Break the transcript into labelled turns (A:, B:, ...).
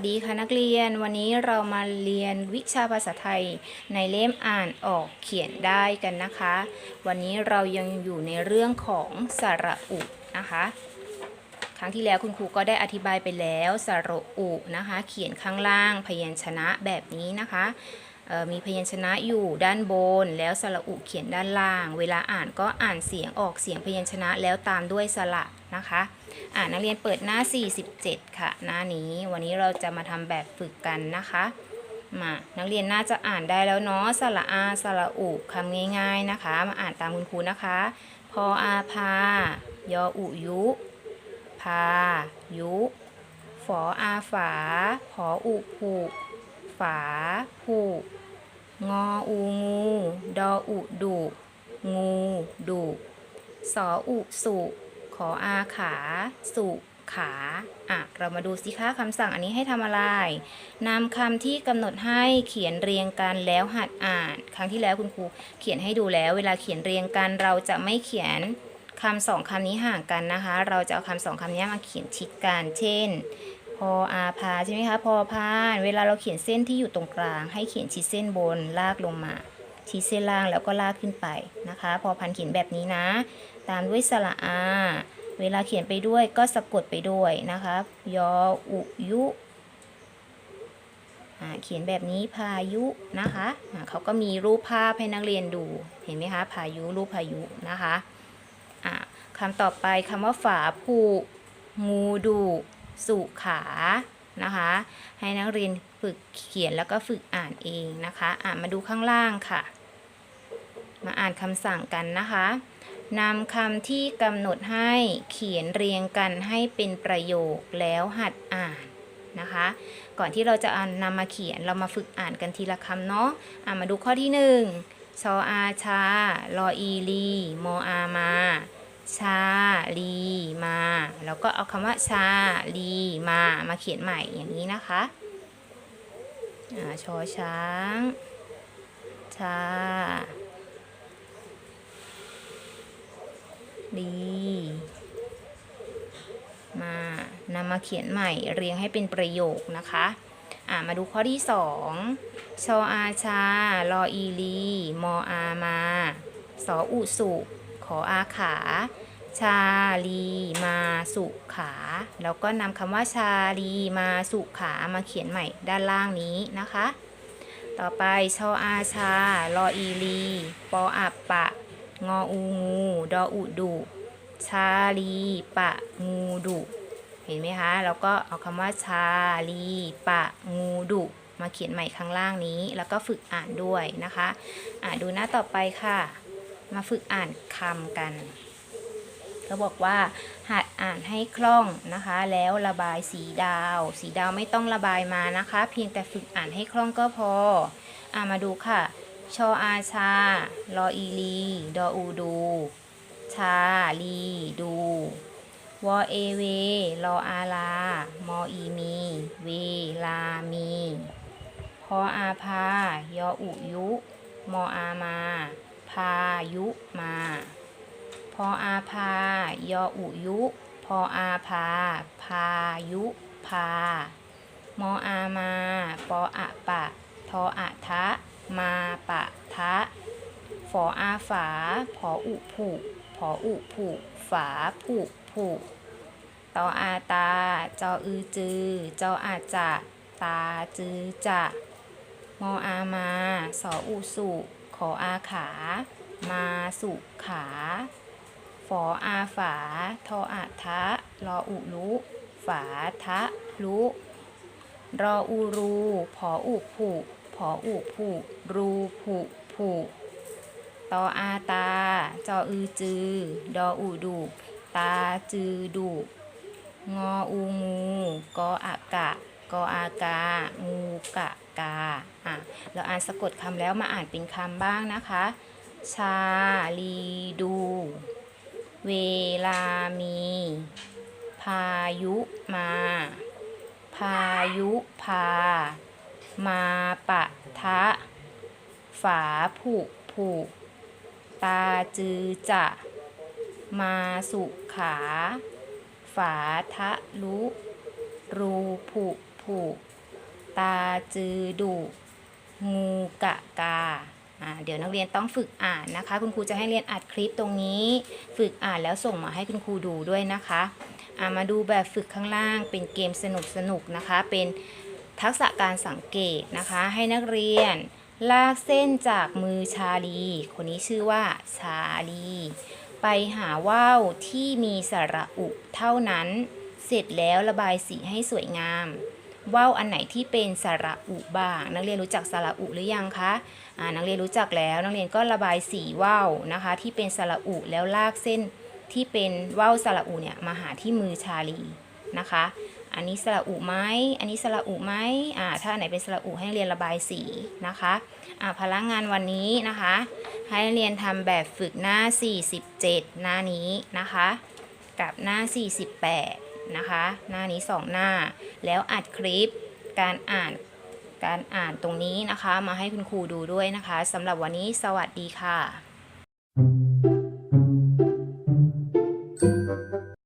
A: สดีค่ะนักเรียนวันนี้เรามาเรียนวิชาภาษาไทยในเล่มอ่านออกเขียนได้กันนะคะ วันนี้เรายังอยู่ในเรื่องของสระอุนะคะ ครั้งที่แล้วคุณครูก็ได้อธิบายไปแล้วสระอุนะคะ เขียนข้างล่างพยัญชนะแบบนี้นะคะมีพยัญชนะอยู่ด้านบน แล้วสระอุเขียนด้านล่าง เวลาอ่านก็อ่านเสียงออกเสียงพยัญชนะแล้วตามด้วยสระ นะคะอ่านักเรียนเปิดหน้า 47 ค่ะ หน้านี้วันนี้เราจะมาทำแบบฝึกกันนะคะมานักเรียนน่าจะอ่านได้แล้วเนาะสระอาสระอุคำง่าย ๆนะคะ มาอ่านตามคุณครูนะคะ พออาพายออุยุ พา ยุฝออาฝาผออุผูฝาผูงออูงู ดออุดุงูดุสออุสุ ออาขาสุขาอะเรามาดูสิคะคำสั่งอันนี้ให้ทำอะไรนำคำที่กำหนดให้เขียนเรียงกันแล้วหัดอ่าน ครั้งที่แล้วคุณครูเขียนให้ดูแล้ว เวลาเขียนเรียงกันเราจะไม่เขียนคำสองคำนี้ห่างกันนะคะ เราจะเอาคำสองคำนี้มาเขียนชิดกัน เช่น พออาพาใช่ไหมคะ พอพาน เวลาเราเขียนเส้นที่อยู่ตรงกลาง ให้เขียนชิดเส้นบนลากลงมา ชิดเส้นล่างแล้วก็ลากขึ้นไปนะคะ พอพันเขียนแบบนี้นะ ตามด้วยสระอา เวลาเขียนไปด้วยก็สะกดไปด้วยนะคะยออุยุเขียนแบบนี้พายุนะคะอ่าเขาก็มีรูปภาพให้นักเรียนดู เห็นไหมคะ พายุรูปพายุนะคะอ่าคำต่อไปคำว่าฝาผูงูดุสุขานะคะ ให้นักเรียนฝึกเขียนแล้วก็ฝึกอ่านเองนะคะ อ่ามาดูข้างล่างค่ะ มาอ่านคำสั่งกันนะคะ นำคำที่กำหนดให้เขียนเรียงกันให้เป็นประโยคแล้วหัดอ่านนะคะ ก่อนที่เราจะอ่านนำมาเขียนเรามาฝึกอ่านกันทีละคำเนาะอ่ามาดูข้อที่หนึ่งชออาชา ลออีลีมออามา ชาลีมา แล้วก็เอาคำว่าชาลีมา มาเขียนใหม่อย่างนี้นะคะอชอช้าง ชา ดี มานำมาเขียนใหม่เรียงให้เป็นประโยคนะคะอ่ามาดูข้อที่สองชออาชา ลออีลี มออามา สออุสุ ขออาขา ชาลี มาสุขา แล้วก็นำคำว่าชาลี มาสุขามาเขียนใหม่ด้านล่างนี้นะคะ ต่อไปชออาชา ลออีลี ปออับปะ งออูงู ดออุดุ ชาลี ปะ งูดุ เห็นไหมคะ แล้วก็เอาคำว่าชาลี ปะ งูดุมาเขียนใหม่ข้างล่างนี้ แล้วก็ฝึกอ่านด้วยนะคะ อ่าดูหน้าต่อไปค่ะ มาฝึกอ่านคำกันก็บอกว่าหัดอ่านให้คล่องนะคะ แล้วระบายสีดาว สีดาวไม่ต้องระบายมานะคะ เพียงแต่ฝึกอ่านให้คล่องก็พออ่ามาดูค่ะ ชออาชา ลออีลี ดออูดู ชา ลี ดู วอเอเวรออาลา มออีมี เว ลามี พออาพา ยออุยุ มออามา พายุมา พออาพา ยออุยุ พออาพา พายุพา มออามา ปออะปะ ทออะทะ มาปะทะ ฝออาฝา ผออุผุผออุผุฝาผุผุตออาตา จออือจือ จออาจะ ตาจือจะมออามา สออุสุ ขออาขา มาสุขา ฝออาฝา ทออะทะ รออุลุ ฝาทะลุ รออูรู ผออุผุ ออุผุรูผุผุตออาตา จออือจือ ดออูดุตาจือดุงออูงูกออากะกออากา งูกะกาอะเราอ่านสะกดคำแล้วมาอ่านเป็นคำบ้างนะคะ ชาลีดู เวลามี พายุมา พายุพา มาปะทะ ฝาผุผุตาจือจะ มาสุขา ฝาทะลุ รูผุผผูกตาจือดุงูกะกาเดี๋ยวนักเรียนต้องฝึกอ่านนะคะ คุณครูจะให้เรียนอัดคลิปตรงนี้ ฝึกอ่านแล้วส่งมาให้คุณครูดูด้วยนะคะามาดูแบบฝึกข้างล่างเป็นเกมสนุกสนุกๆนะคะ เป็น ทักษะการสังเกตนะคะ ให้นักเรียน ลากเส้นจากมือชาลี คนนี้ชื่อว่าชาลี ไปหาว่าวที่มีสระอุเท่านั้น เสร็จแล้วระบายสีให้สวยงามว่าวอันไหนที่เป็นสระอุบ้าง นักเรียนรู้จักสระอุหรือยังคะอ่านักเรียนรู้จักแล้ว นักเรียนก็ระบายสีว่าวนะคะ ที่เป็นสระอุแล้วลากเส้นที่เป็นว่าวสระอุเนี่ยมาหาที่มือชาลีนะคะ อันนี้สระอุไหมอันนี้สระอุไหมอ่าถ้าไหนเป็นสระอุให้เรียนระบายสีนะคะอ่าพลังงานวันนี้นะคะ ให้เรียนทำแบบฝึกหน้า 47 หน้านี้นะคะ กับหน้า 48 นะคะ หน้านี้ 2 หน้า แล้วอัดคลิปการอ่านการอ่านตรงนี้นะคะ มาให้คุณครูดูด้วยนะคะสำหรับวันนี้สวัสดีค่ะ